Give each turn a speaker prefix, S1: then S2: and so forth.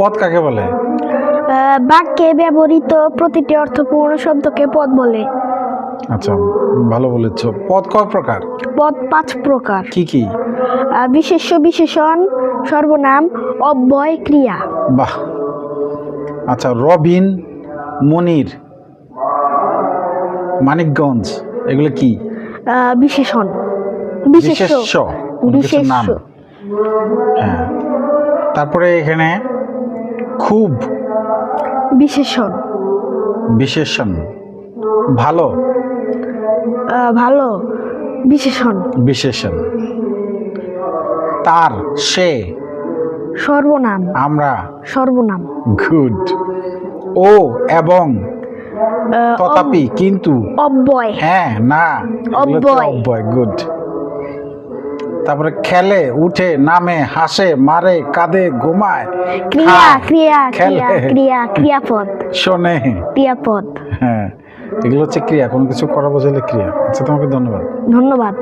S1: পদ কাকে বলে?
S2: বাক্যে ব্যবহৃত প্রতিটি অর্থপূর্ণ শব্দকে পদ বলে।
S1: আচ্ছা ভালো বলেছ। পদ কয় প্রকার?
S2: পদ পাঁচ প্রকার।
S1: কি কি?
S2: বিশেষ্য বিশেষণ সর্বনাম অব্যয় ক্রিয়া।
S1: বাহ। আচ্ছা রবিন মনির মানিকগঞ্জ এগুলো কি?
S2: বিশেষণ। বিশেষ্য।
S1: বিশেষ্য। নাম? হ্যাঁ। তারপরে এখানে খুব
S2: বিশেষণ।
S1: বিশেষণ। ভালো?
S2: ভালো। বিশেষণ।
S1: বিশেষণ। তার সে?
S2: সর্বনাম।
S1: আমরা?
S2: সর্বনাম।
S1: গুড। ও এবং তথাপি কিন্তু?
S2: অব্যয়।
S1: হ্যাঁ না।
S2: অব্যয়।
S1: অব্যয় গুড। তারপরে খেলে উঠে নামে হাসে মারে কাঁদে ঘুমায়
S2: ক্রিয়া ক্রিয়া ক্রিয়া ক্রিয়া ক্রিয়াপদ।
S1: শোনে।
S2: ক্রিয়াপদ।
S1: হ্যাঁ এগুলো হচ্ছে ক্রিয়া কোনো কিছু করা বোঝালে ক্রিয়া। আচ্ছা তোমাকে ধন্যবাদ।
S2: ধন্যবাদ।